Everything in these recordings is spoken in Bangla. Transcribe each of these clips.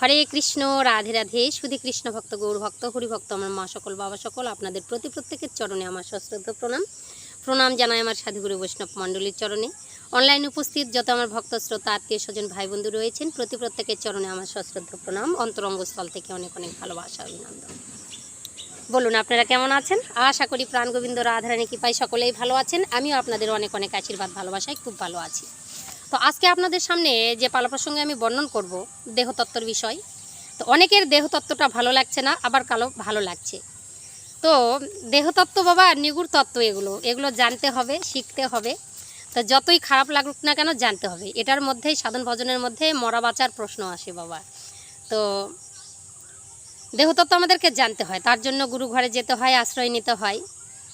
হরে কৃষ্ণ, রাধে রাধে, শুধু কৃষ্ণ ভক্ত, গৌর ভক্ত হরি ভক্ত আমার মা সকল, বাবা সকল, আপনাদের প্রতি প্রত্যেকের চরণে আমার সশ্রদ্ধ প্রণাম। প্রণাম জানাই আমার সাধুগুরু বৈষ্ণব মণ্ডলীর চরণে। অনলাইন উপস্থিত যত আমার ভক্ত, শ্রোতা, আত্মীয় স্বজন ভাই বন্ধু রয়েছেন, প্রতি প্রত্যেকের চরণে আমার সশ্রদ্ধ প্রণাম। অন্তরঙ্গস্থল থেকে অনেক অনেক ভালোবাসা, অভিনন্দন। বলুন, আপনারা কেমন আছেন? আশা করি প্রাণ গোবিন্দ রাধারানী কৃপায় সকলেই ভালো আছেন। আমিও আপনাদের অনেক অনেক আশীর্বাদ, ভালোবাসায় খুব ভালো আছি। তো আজকে আপনাদের সামনে যে পালা প্রসঙ্গে আমি বর্ণন করব দেহতত্ত্বর বিষয়, তো অনেকের দেহতত্ত্বটা ভালো লাগছে না, আবার কালো ভালো লাগছে। তো দেহতত্ত্ব বাবা, নিগুড় তত্ত্ব এগুলো এগুলো জানতে হবে, শিখতে হবে। তো যতই খারাপ লাগুক না কেন জানতে হবে। এটার মধ্যেই, সাধন ভজনের মধ্যে মরা বাঁচার প্রশ্ন আসে বাবা। তো দেহতত্ত্ব আমাদেরকে জানতে হয়, তার জন্য গুরু ঘরে যেতে হয়, আশ্রয় নিতে হয়।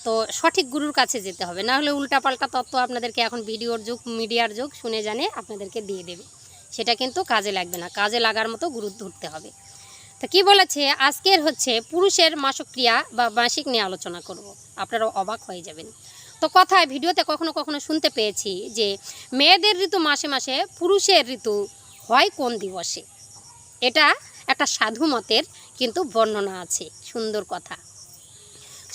তো সঠিক গুরুর কাছে যেতে হবে। না হলে উল্টাপাল্টা তত্ত্ব আপনাদেরকে এখন ভিডিওর যুগ, মিডিয়ার যুগ শুনে জানে আপনাদেরকে দিয়ে দেবে। সেটা কিন্তু কাজে লাগবে না। কাজে লাগার মতো গুরু ধরতে হবে। তো কি বলেছে? আজকের হচ্ছে পুরুষের মাসক্রিয়া বা মাসিক নিয়ে আলোচনা করব। আপনারা অবাক হয়ে যাবেন। তো কথায় ভিডিওতে কখনো কখনো শুনতে পেয়েছি যে মেয়েদের ঋতু মাসে মাসে পুরুষের ঋতু হয় কোন দিবসে? এটা একটা সাধু মতের কিন্তু বর্ণনা আছে। সুন্দর কথা।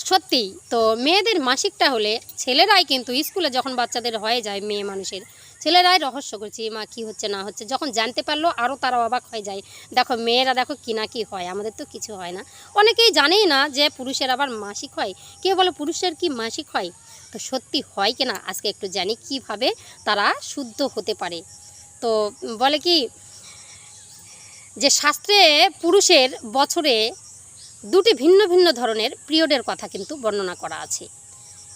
সত্যি তো মেয়েদের মাসিকটা হলে ছেলেরাই কিন্তু স্কুলে যখন বাচ্চাদের হয়ে যায় মেয়ে মানুষের, ছেলেরাই রহস্য করছে মা কি হচ্ছে, না হচ্ছে? যখন জানতে পারল, আরও তারা অবাক হয়ে যায়। দেখো, মেয়েরা দেখো কি না কি হয়, আমাদের তো কিছু হয় না। অনেকেই জানেই না যে পুরুষের আবার মাসিক হয়। কেউ বলে, পুরুষের কি মাসিক হয়? তো সত্যি হয় কিনা আজকে একটু জানি কীভাবে তারা শুদ্ধ হতে পারে। তো বলে কি, যে শাস্ত্রে পুরুষের বছরে দুটি ভিন্ন ভিন্ন ধরনের পিরিয়ডের কথা কিন্তু বর্ণনা করা আছে।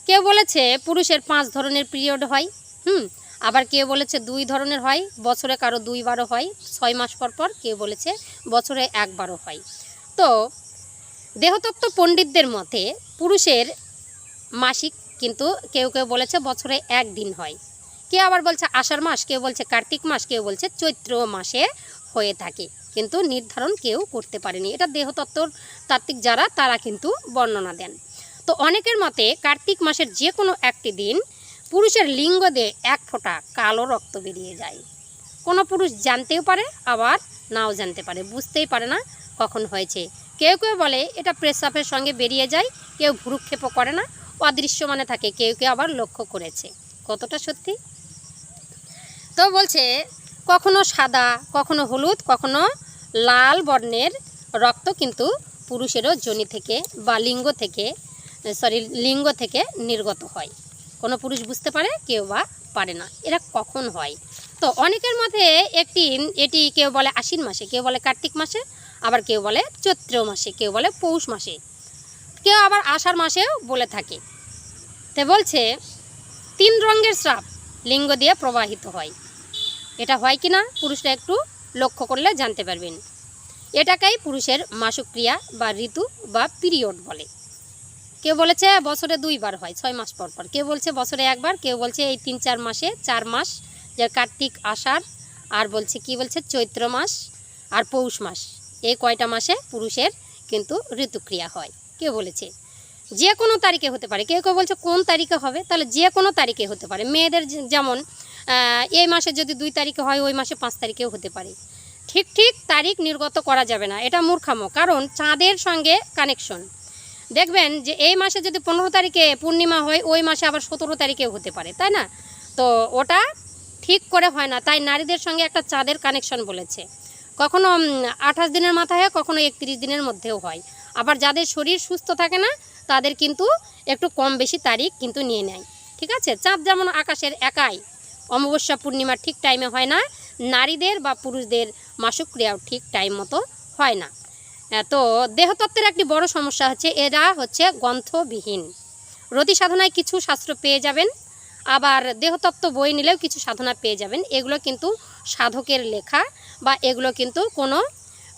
কেউ বলেছে পুরুষের পাঁচ ধরনের পিরিয়ড হয়, হুম, আবার কেউ বলেছে দুই ধরনের হয়, বছরে কারও দুইবারও হয়, ছয় মাস পর পর কেউ বলেছে বছরে একবারও হয়। তো, দেহতত্ত্ব পণ্ডিতদের মতে পুরুষের মাসিক কিন্তু কেউ কেউ বলেছে বছরে একদিন হয়। কেউ আবার বলছে আষাঢ় মাস, কেউ বলছে কার্তিক মাস, কেউ বলছে চৈত্র মাসে হয়ে থাকে। কিন্তু নির্ধারণ কেউ করতে পারেনি। এটা দেহতত্ত্বর তাত্ত্বিক যারা, তারা কিন্তু বর্ণনা দেন। তো অনেকের মতে কার্তিক মাসের যে কোনো একটি দিন পুরুষের লিঙ্গ দিয়ে এক ফোঁটা কালো রক্ত বেরিয়ে যায়। কোনো পুরুষ জানতেও পারে, আবার নাও জানতে পারে। বুঝতেই পারে না কখন হয়েছে। কেউ কেউ বলে এটা প্রেসাপের সঙ্গে বেরিয়ে যায়, কেউ ভুরুক্ষেপও করে না, অদৃশ্যমানে থাকে, কেউ কেউ আবার লক্ষ্য করেছে। কতটা সত্যি? তো বলছে, কখনো সাদা, কখনো হলুদ, কখনো লাল বর্ণের রক্ত কিন্তু পুরুষেরও যোনি থেকে বা লিঙ্গ থেকে সরি লিঙ্গ থেকে নির্গত হয়। কোনো পুরুষ বুঝতে পারে, কেউ বা পারে না। এরা কখন হয়? তো অনেকের মধ্যে একটি, এটি কেউ বলে আশ্বিন মাসে, কেউ বলে কার্তিক মাসে, আবার কেউ বলে চৈত্র মাসে, কেউ বলে পৌষ মাসে। কেউ আবার আষাঢ় মাসেও বলে থাকে। তো বলছে, তিন রঙের স্রাব লিঙ্গ দিয়ে প্রবাহিত হয়। এটা হয় কি না? পুরুষরা একটু লক্ষ্য করলে জানতে পারবেন। এটাকেই পুরুষের মাসক্রিয়া বা ঋতু বা পিরিয়ড বলে। কেউ বলেছে বছরে দুইবার হয়, ছয় মাস পর পর। কেউ বলছে বছরে একবার, কেউ বলছে এই তিন চার মাসে, চার মাস যে কার্তিক আষাঢ়, আর বলছে কি বলছে চৈত্র মাস আর পৌষ মাস। এই কয়টা মাসে পুরুষের কিন্তু ঋতুক্রিয়া হয়, কেউ বলেছে। যে কোনো তারিখে হতে পারে। কেউ কেউ বলছে কোন তারিখে হবে, তাহলে যে কোনো তারিখে হতে পারে। মেয়েদের যেমন এই মাসে যদি দুই তারিখে হয়, ওই মাসে পাঁচ তারিখেও হতে পারে। ঠিক ঠিক তারিখ নির্গত করা যাবে না। এটা মূর্খামো, কারণ চাঁদের সঙ্গে কানেকশন দেখবেন যে এই মাসে যদি পনেরো তারিখে পূর্ণিমা হয়, ওই মাসে আবার সতেরো তারিখেও হতে পারে, তাই না? তো ওটা ঠিক করে হয় না, তাই নারীদের সঙ্গে একটা চাঁদের কানেকশন বলেছে। কখনো আঠাশ দিনের মাথায় হয়, কখনো একত্রিশ দিনের মধ্যেও হয়। আবার যাদের শরীর সুস্থ থাকে না, তাদের কিন্তু একটু কম বেশি তারিখ কিন্তু নিয়ে নেয়। ঠিক আছে? চাঁদ যেমন আকাশের একাই অমাবস্যা পূর্ণিমা ঠিক টাইমে হয় না, নারীদের বা পুরুষদের মাসিক ক্রিয়াও ঠিক টাইম মতো হয় না। তো দেহতত্ত্বের একটি বড় সমস্যা হচ্ছে, এরা হচ্ছে গ্রন্থবিহীন। রতি সাধনায় কিছু শাস্ত্র পেয়ে যাবেন, আবার দেহতত্ত্ব বই নিলেও কিছু সাধনা পেয়ে যাবেন। এগুলো কিন্তু সাধকের লেখা বা এগুলো কিন্তু কোনো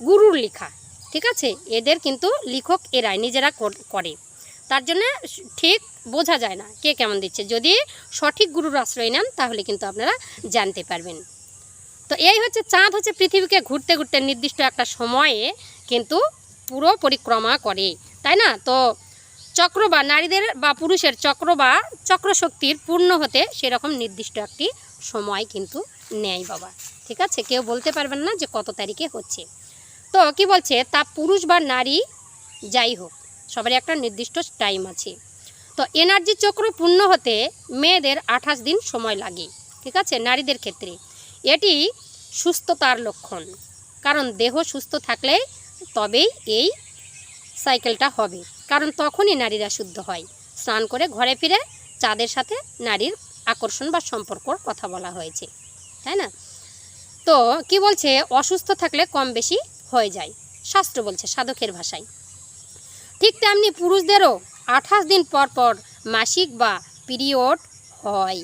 গুরুর লেখা, ঠিক আছে? এদের কিন্তু লিখক এরাই, নিজেরা করে। তার জন্য ঠিক বোঝা যায় না কে কেমন দিচ্ছে। যদি সঠিক গুরুর আশ্রয় নেন, তাহলে কিন্তু আপনারা জানতে পারবেন। তো এই হচ্ছে চাঁদ হচ্ছে পৃথিবীকে ঘুরতে ঘুরতে নির্দিষ্ট একটা সময়ে কিন্তু পুরো পরিক্রমা করে, তাই না? তো চক্র বা নারীদের বা পুরুষের চক্র বা চক্রশক্তির পূর্ণ হতে সেরকম নির্দিষ্ট একটি সময় কিন্তু নেয় বাবা। ঠিক আছে? কেউ বলতে পারবেন না যে কত তারিখে হচ্ছে। তো কি বলছে? তা পুরুষ বা নারী যাই হোক, সবারই একটা নির্দিষ্ট টাইম আছে। তো এনার্জি চক্র পূর্ণ হতে মেয়েদের আঠাশ দিন সময় লাগে, ঠিক আছে? নারীদের ক্ষেত্রে। এটি সুস্থতার লক্ষণ, কারণ দেহ সুস্থ থাকলে তবেই এই সাইকেলটা হবে। কারণ তখনই নারীরা শুদ্ধ হয়। স্নান করে ঘরে ফিরে চাঁদের সাথে নারীর আকর্ষণ বা সম্পর্কর কথা বলা হয়েছে, তাই না? তো কি বলছে? অসুস্থ থাকলে কম বেশি হয়ে যায়। শাস্ত্র বলছে, সাধকের ভাষায়। ঠিক তেমনি পুরুষদেরও আঠাশ দিন পর পর মাসিক বা পিরিয়ড হয়।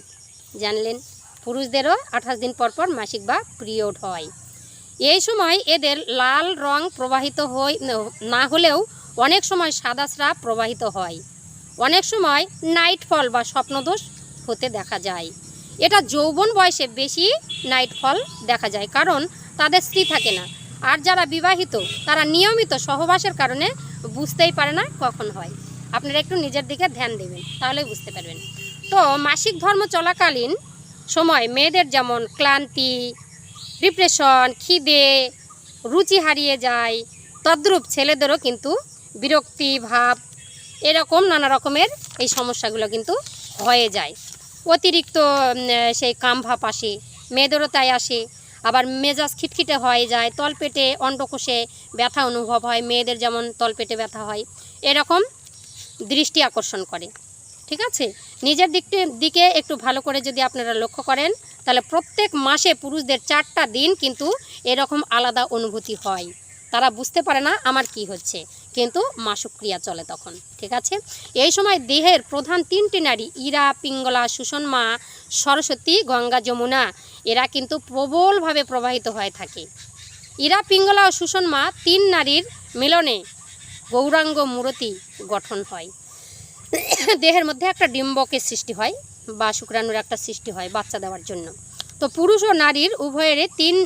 জানলেন? পুরুষদেরও আঠাশ দিন পর পর মাসিক বা পিরিয়ড হয়। এই সময় এদের লাল রং প্রবাহিত হয় না হলেও অনেক সময় সাদা স্রাব প্রবাহিত হয়। অনেক সময় নাইট ফল বা স্বপ্নদোষ হতে দেখা যায়। এটা যৌবন বয়সে বেশি নাইট ফল দেখা যায়, কারণ তাদের স্ত্রী থাকে না। আর যারা বিবাহিত, তারা নিয়মিত সহবাসের কারণে বুঝতেই পারে না কখন হয়। আপনারা একটু নিজের দিকে ধ্যান দেবেন, তাহলেই বুঝতে পারবেন। তো মাসিক ধর্ম চলাকালীন সময় মেয়েদের যেমন ক্লান্তি ডিপ্রেশন খিদে, রুচি হারিয়ে যায়, তদ্রূপ ছেলেদেরও কিন্তু বিরক্তি, ভাব, এরকম নানা রকমের এই সমস্যাগুলো কিন্তু হয়ে যায়। অতিরিক্ত সেই কাম ভাব আসে, মেয়েদেরও তাই আসে। আবার মেজাজ খিটখিটে হয়ে যায়, তলপেটে অন্ডকোষে ব্যথা অনুভব হয়, মেয়েদের যেমন তলপেটে ব্যথা হয়, এরকম দৃষ্টি আকর্ষণ করে, ঠিক আছে? নিজের দিকটি, দিকে একটু ভালো করে যদি আপনারা লক্ষ্য করেন, তাহলে প্রত্যেক মাসে পুরুষদের চারটা দিন কিন্তু এরকম আলাদা অনুভূতি হয়। তারা বুঝতে পারে না আমার কি হচ্ছে, কিন্তু মাসুক ক্রিয়া চলে তখন, ঠিক আছে? এই সময় দেহের প্রধান তিনটি নারী, ইরা, পিঙ্গলা, সুষমা সরস্বতী, গঙ্গা, যমুনা, এরা কিন্তু প্রবলভাবে প্রবাহিত হয়ে থাকে। ইরা, পিঙ্গলা ও সুষমা তিন নারীর মিলনে গৌরাঙ্গ মূরতি গঠন হয়। দেহের মধ্যে একটা ডিম্বকের সৃষ্টি হয় বা শুক্রাণুর একটা সৃষ্টি হয় বাচ্চা দেওয়ার জন্য। তো পুরুষ ও নারীর উভয়েরই তিন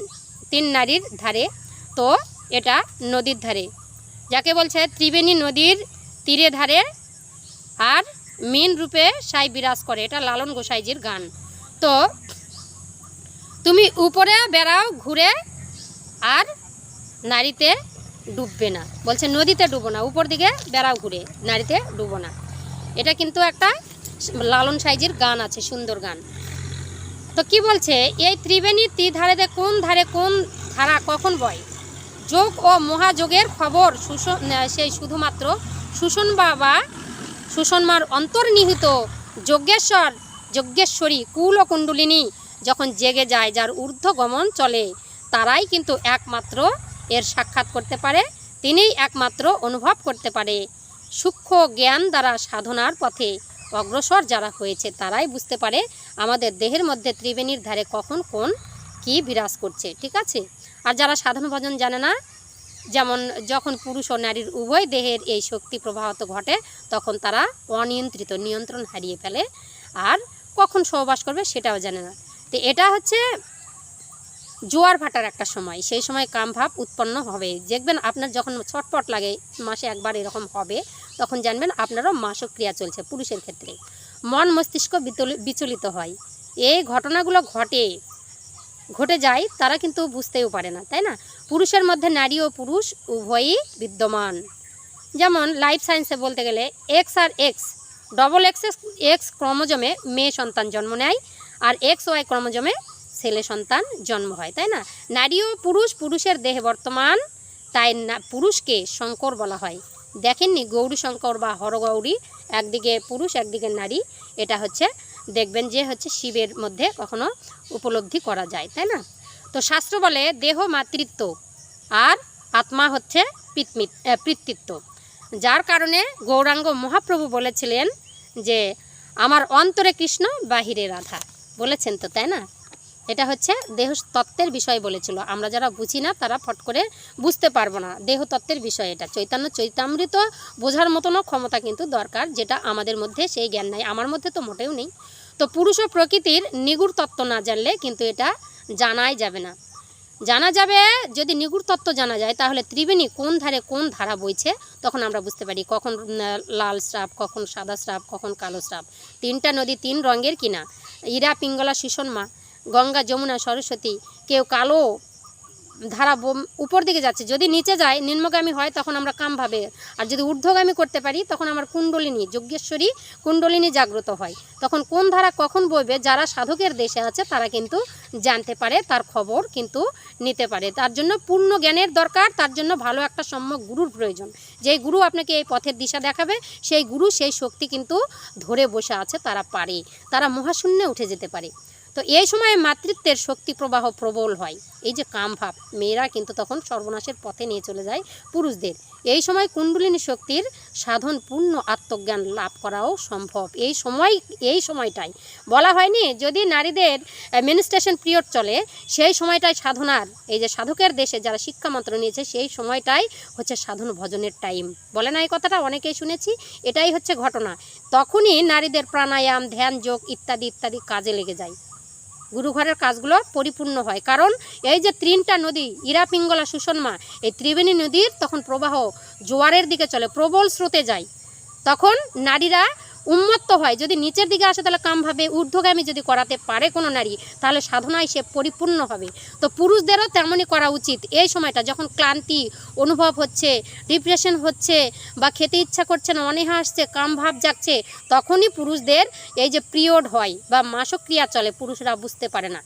তিন নারীর ধারে। তো এটা নদীর ধারে। যাকে বলছে ত্রিবেণী নদীর তীরে ধারে আর মিন রূপে সাই বিরাজ করে। এটা লালন গোসাইজির গান। তো তুমি উপরে বেড়াও, ঘুরে আর নারীতে ডুববে না। বলছে নদীতে ডুবো না, উপর দিকে বেড়াও ঘুরে নারীতে ডুবো না। এটা কিন্তু একটা লালন সাইজির গান আছে, সুন্দর গান। তো কি বলছে? এই ত্রিবেণীর তীর ধারেতে কোন ধারে কোন ধারা কখন বয়? যোগ ও মহাযোগের খবর সুষন সেই শুধুমাত্র সুষণ বাবা, সুষণমার অন্তর্নিহিত যজ্ঞেশ্বর, যজ্ঞেশ্বরী কুল ও কুণ্ডলিনী যখন জেগে যায়, যার ঊর্ধ্ব গমন চলে, তারাই কিন্তু একমাত্র এর সাক্ষাৎ করতে পারে, তিনিই একমাত্র অনুভব করতে পারে। সূক্ষ্ম জ্ঞান দ্বারা সাধনার পথে অগ্রসর যারা হয়েছে, তারাই বুঝতে পারে আমাদের দেহের মধ্যে ত্রিবেণীর ধারে কখন কোন কি বিরাজ করছে, ঠিক আছে? আর যারা সাধন ভজন জানে না, যেমন যখন পুরুষ ও নারীর উভয় দেহের এই শক্তি প্রবাহত ঘটে, তখন তারা অনিয়ন্ত্রিত, নিয়ন্ত্রণ হারিয়ে ফেলে। আর কখন সহবাস করবে সেটাও জানে না। তো এটা হচ্ছে জোয়ার ভাটার একটা সময়। সেই সময় কামভাব উৎপন্ন হবে। দেখবেন আপনার যখন ছটপট লাগে, মাসে একবার এরকম হবে, তখন জানবেন আপনারও মাসক ক্রিয়া চলছে পুরুষের ক্ষেত্রে। মন মস্তিষ্ক বিচলিত হয়। এই ঘটনাগুলো ঘটে ঘটে যায়, তারা কিন্তু বুঝতেও পারে না, তাই না? পুরুষের মধ্যে নারী ও পুরুষ উভয়ই বিদ্যমান। যেমন লাইফ সায়েন্সে বলতে গেলে এক্স আর এক্স ডবল এক্স এক্স ক্রোমোজোমে মেয়ে সন্তান জন্ম নেয়, আর এক্স ওয়াই ক্রোমোজোমে ছেলে সন্তান জন্ম হয়, তাই না? নারী ও পুরুষ, পুরুষের দেহে বর্তমান, তাই না, পুরুষকে শঙ্কর বলা হয়। দেখেননি গৌরী শঙ্কর বা হরগৌরী, একদিকে পুরুষ, একদিকে নারী, এটা হচ্ছে, দেখবেন যে হচ্ছে শিবের মধ্যে কখনো উপলব্ধি করা যায়, তাই না? তো শাস্ত্র বলে, দেহ মাতৃত্ব আর আত্মা হচ্ছে পিতমিত পিতৃত্ব। যার কারণে গৌরাঙ্গ মহাপ্রভু বলেছিলেন যে, আমার অন্তরে কৃষ্ণ, বাহিরে রাধা। বলেছেন তো, তাই না? এটা হচ্ছে দেহ তত্ত্বের বিষয় বলেছিল। আমরা যারা বুঝি না, তারা ফট করে বুঝতে পারব না। দেহ তত্ত্বের বিষয় এটা। চৈতন্য চৈতামৃত বোঝার মতনও ক্ষমতা কিন্তু দরকার, যেটা আমাদের মধ্যে সেই জ্ঞান নাই। আমার মধ্যে তো মোটেও নেই। তো পুরুষ ও প্রকৃতির নিগুড় তত্ত্ব না জানলে কিন্তু এটা জানাই যাবে না। জানা যাবে, যদি নিগুড় তত্ত্ব জানা যায়, তাহলে ত্রিবেণী কোন ধারে কোন ধারা বইছে, তখন আমরা বুঝতে পারি। কখন লাল স্রাব, কখন সাদা স্রাব, কখন কালো স্রাব। তিনটা নদী তিন রঙের কিনা? ইরা, পিঙ্গলা সুষমা গঙ্গা, যমুনা, সরস্বতী, কেউ কালো ধারা উপর দিকে যাচ্ছে। যদি নিচে যায়, নিম্নগামী হয়, তখন আমরা কামভাবে। আর যদি ঊর্ধ্বগামী করতে পারি, তখন আমার কুণ্ডলিনী, যজ্ঞেশ্বরী কুণ্ডলিনী জাগ্রত হয়। তখন কোন ধারা কখন বইবে, যারা সাধকের দেশে আছে, তারা কিন্তু জানতে পারে, তার খবর কিন্তু নিতে পারে। তার জন্য পূর্ণ জ্ঞানের দরকার, তার জন্য ভালো একটা সম্যক গুরুর প্রয়োজন। যেই গুরু আপনাকে এই পথের দিশা দেখাবে, সেই গুরু সেই শক্তি কিন্তু ধরে বসে আছে, তারা পারে। তারা মহাশূন্যে উঠে যেতে পারে। তো এই সময় মাতৃত্বের শক্তি প্রবাহ প্রবল হয়। এই যে কাম ভাব, মেয়েরা কিন্তু তখন সর্বনাশের পথে নিয়ে চলে যায় পুরুষদের। এই সময় কুণ্ডলিনী শক্তির সাধন পূর্ণ আত্মজ্ঞান লাভ করাও সম্ভব। এই সময়, এই সময়টাই। বলা হয়নি, যদি নারীদের মিনিস্ট্রেশন পিরিয়ড চলে, সেই সময়টাই সাধনার, এই যে সাধকের দেশে যারা শিক্ষা মন্ত্র নিয়েছে, সেই সময়টাই হচ্ছে সাধন ভজনের টাইম বলে না এই কথাটা? অনেকেই শুনেছি, এটাই হচ্ছে ঘটনা। তখনই নারীদের প্রাণায়াম, ধ্যান যোগ ইত্যাদি ইত্যাদি কাজে লেগে যায়। গুরুঘরের কাজগুলো পরিপূর্ণ হয়। কারণ এই যে তিনটা নদী, ইরা, পিঙ্গলা সুষমা এই ত্রিবেণী নদীর তখন প্রবাহ জোয়ারের দিকে চলে, প্রবল স্রোতে যায়। তখন নারীরা উন্মত্ত হয়। যদি নিচের দিকে আসে, তাহলে কামভাবে ঊর্ধ্বগামী যদি করাতে পারে কোনো নারী, তাহলে সাধনায় সে পরিপূর্ণ হবে। তো পুরুষদেরও তেমনই করা উচিত। এই সময়টা যখন ক্লান্তি অনুভব হচ্ছে ডিপ্রেশন হচ্ছে বা খেতে ইচ্ছা করছে না, অনেহা আসছে, কামভাব যাচ্ছে তখনই পুরুষদের এই যে পিরিয়ড হয় বা মাসক্রিয়া চলে, পুরুষরা বুঝতে পারে না।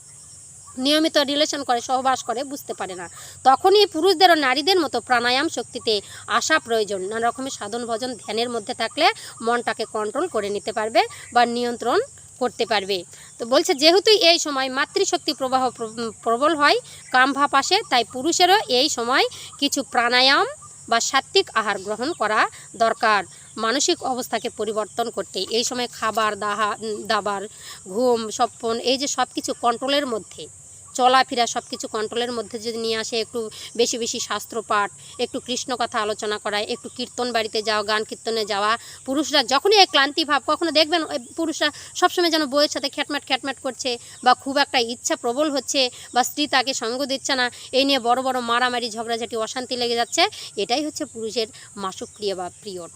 নিয়মিত রিলেশন করে, সহবাস করে, বুঝতে পারে না। তখনই পুরুষদের ও নারীদের মতো প্রাণায়াম শক্তিতে আসা প্রয়োজন। নানা রকমের সাধন ভজন ধ্যানের মধ্যে থাকলে মনটাকে কন্ট্রোল করে নিতে পারবে বা নিয়ন্ত্রণ করতে পারবে। তো বলছে, যেহেতু এই সময় মাতৃশক্তি প্রবাহ প্র- প্রবল হয় কামভাব আসে তাই পুরুষেরও এই সময় কিছু প্রাণায়াম বা সাত্বিক আহার গ্রহণ করা দরকার। মানসিক অবস্থাকে পরিবর্তন করতে, এই সময় খাবার, দাহা দাবার, ঘুম, স্বপ্ন, এই যে সব কিছু কন্ট্রোলের মধ্যে। চলাফেরা সব কিছু কন্ট্রোলের মধ্যে যদি নিয়ে আসে, একটু বেশি বেশি শাস্ত্র পাঠ একটু কৃষ্ণ কথা আলোচনা করা, একটু কীর্তন বাড়িতে যাওয়া, গান কীর্তনে যাওয়া, পুরুষরা যখনই এই ক্লান্তি ভাব, কখনো দেখবেন পুরুষরা সবসময় যেন বইয়ের সাথে খ্যাটম্যাট খ্যাটম্যাট করছে বা খুব একটা ইচ্ছা প্রবল হচ্ছে বা স্ত্রী তাকে সঙ্গ দিচ্ছে না, এই নিয়ে বড় বড় মারামারি, ঝগড়াঝাটি, অশান্তি লেগে যাচ্ছে, এটাই হচ্ছে পুরুষের মাসক্রিয়া বা পিরিয়ড।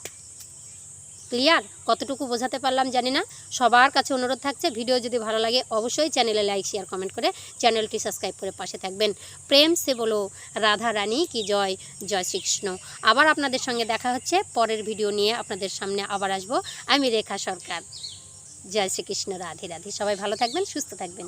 ক্লিয়ার? কতটুকু বোঝাতে পারলাম জানি না। সবার কাছে অনুরোধ থাকছে, ভিডিও যদি ভালো লাগে অবশ্যই চ্যানেলে লাইক শেয়ার কমেন্ট করে চ্যানেলটি সাবস্ক্রাইব করে পাশে থাকবেন। প্রেম সে বলো, রাধা রানী কি জয়? জয় শ্রীকৃষ্ণ। আবার আপনাদের সঙ্গে দেখা হচ্ছে, পরের ভিডিও নিয়ে আপনাদের সামনে আবার আসব। আমি রেখা সরকার। জয় শ্রীকৃষ্ণ, রাধে রাধে। সবাই ভালো থাকবেন, সুস্থ থাকবেন।